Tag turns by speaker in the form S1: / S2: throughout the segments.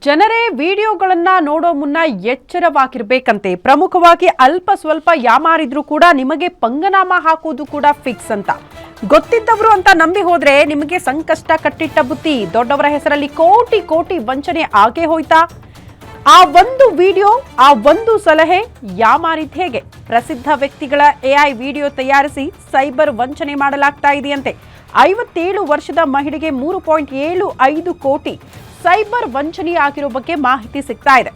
S1: ಜನರೇ ವಿಡಿಯೋಗಳನ್ನ ನೋಡೋ ಮುನ್ನ ಎಚ್ಚರವಾಗಿರ್ಬೇಕಂತೆ. ಪ್ರಮುಖವಾಗಿ ಅಲ್ಪ ಸ್ವಲ್ಪ ಯಾಮಾರಿದ್ರು ಕೂಡ ನಿಮಗೆ ಪಂಗನಾಮ ಹಾಕೋದು ಕೂಡ ಫಿಕ್ಸ್ ಅಂತ. ಗೊತ್ತಿದ್ದವರು ಅಂತ ನಂಬಿ ಹೋದ್ರೆ ನಿಮಗೆ ಸಂಕಷ್ಟ ಕಟ್ಟಿಟ್ಟ ಬುತ್ತಿ ದೊಡ್ಡವರ ಹೆಸರಲ್ಲಿ ಕೋಟಿ ಕೋಟಿ ವಂಚನೆ ಆಗೇ ಹೋಯ್ತಾ? ಆ ಒಂದು ವಿಡಿಯೋ, ಆ ಒಂದು ಸಲಹೆ ಯಾಮಾರಿದ್ ಹೇಗೆ? ಪ್ರಸಿದ್ಧ ವ್ಯಕ್ತಿಗಳ ಎಐ ವಿಡಿಯೋ ತಯಾರಿಸಿ ಸೈಬರ್ ವಂಚನೆ ಮಾಡಲಾಗ್ತಾ ಇದೆಯಂತೆ. ಐವತ್ತೇಳು ವರ್ಷದ ಮಹಿಳೆಗೆ ಮೂರು ಪಾಯಿಂಟ್ ಏಳು ಐದು ಕೋಟಿ. ಸೈಬರ್ ವಂಚನೆ ಆಗಿರೋ ಬಗ್ಗೆ ಮಾಹಿತಿ ಸಿಗ್ತಾ ಇದೆ.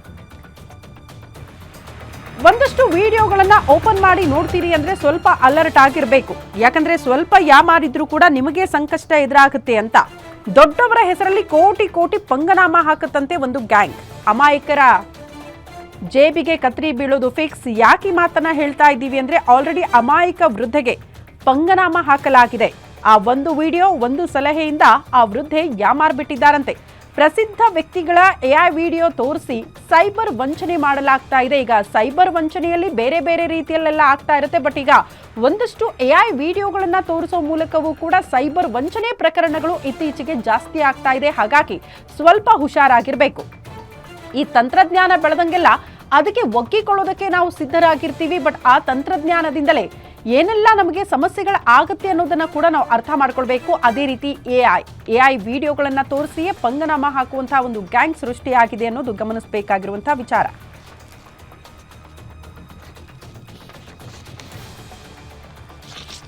S1: ಒಂದಷ್ಟು ವಿಡಿಯೋಗಳನ್ನ ಓಪನ್ ಮಾಡಿ ನೋಡ್ತೀರಿ ಅಂದ್ರೆ ಸ್ವಲ್ಪ ಅಲರ್ಟ್ ಆಗಿರಬೇಕು. ಯಾಕಂದ್ರೆ ಸ್ವಲ್ಪ ಯಾಮಾರಿದ್ರು ಕೂಡ ನಿಮಗೆ ಸಂಕಷ್ಟ ಎದುರಾಗುತ್ತೆ ಅಂತ. ದೊಡ್ಡವರ ಹೆಸರಲ್ಲಿ ಕೋಟಿ ಕೋಟಿ ಪಂಗನಾಮ ಹಾಕತ್ತಂತೆ ಒಂದು ಗ್ಯಾಂಗ್. ಅಮಾಯಕರ ಜೇಬಿಗೆ ಕತ್ರಿ ಬೀಳೋದು ಫಿಕ್ಸ್ ಯಾಕೆ ಮಾತನ್ನ ಹೇಳ್ತಾ ಇದ್ದೀವಿ ಅಂದ್ರೆ ಆಲ್ರೆಡಿ ಅಮಾಯಕ ವೃದ್ಧೆಗೆ ಪಂಗನಾಮ ಹಾಕಲಾಗಿದೆ. ಆ ಒಂದು ವಿಡಿಯೋ, ಒಂದು ಸಲಹೆಯಿಂದ ಆ ವೃದ್ಧೆ ಯಾಮಾರ್ಬಿಟ್ಟಿದ್ದಾರಂತೆ ಪ್ರಸಿದ್ಧ ವ್ಯಕ್ತಿಗಳ ಎಐ ವಿಡಿಯೋ ತೋರಿಸಿ ಸೈಬರ್ ವಂಚನೆ ಮಾಡಲಾಗ್ತಾ ಇದೆ. ಈಗ ಸೈಬರ್ ವಂಚನೆಯಲ್ಲಿ ಬೇರೆ ಬೇರೆ ರೀತಿಯಲ್ಲೆಲ್ಲ ಆಗ್ತಾ ಇರುತ್ತೆ. ಬಟ್ ಈಗ ಒಂದಷ್ಟು ಎಐ ವಿಡಿಯೋಗಳನ್ನು ತೋರಿಸೋ ಮೂಲಕವೂ ಕೂಡ ಸೈಬರ್ ವಂಚನೆ ಪ್ರಕರಣಗಳು ಇತ್ತೀಚೆಗೆ ಜಾಸ್ತಿ ಆಗ್ತಾ ಇದೆ. ಹಾಗಾಗಿ ಸ್ವಲ್ಪ ಹುಷಾರಾಗಿರಬೇಕು. ಈ ತಂತ್ರಜ್ಞಾನ ಬೆಳೆದಂಗೆಲ್ಲ ಅದಕ್ಕೆ ಒಗ್ಗಿಕೊಳ್ಳೋದಕ್ಕೆ ನಾವು ಸಿದ್ಧರಾಗಿರ್ತೀವಿ. ಬಟ್ ಆ ತಂತ್ರಜ್ಞಾನದಿಂದಲೇ ಏನೆಲ್ಲ ನಮಗೆ ಸಮಸ್ಯೆಗಳು ಆಗುತ್ತೆ ಅನ್ನೋದನ್ನ ಕೂಡ ನಾವು ಅರ್ಥ ಮಾಡ್ಕೊಳ್ಬೇಕು. ಅದೇ ರೀತಿ ಎ ಐ ಎ ಐ ವಿಡಿಯೋಗಳನ್ನ ತೋರಿಸಿಯೇ ಪಂಗನಾಮ ಹಾಕುವಂತಹ ಒಂದು ಗ್ಯಾಂಗ್ ಸೃಷ್ಟಿಯಾಗಿದೆ ಅನ್ನೋದು ಗಮನಿಸಬೇಕಾಗಿರುವಂತಹ ವಿಚಾರ.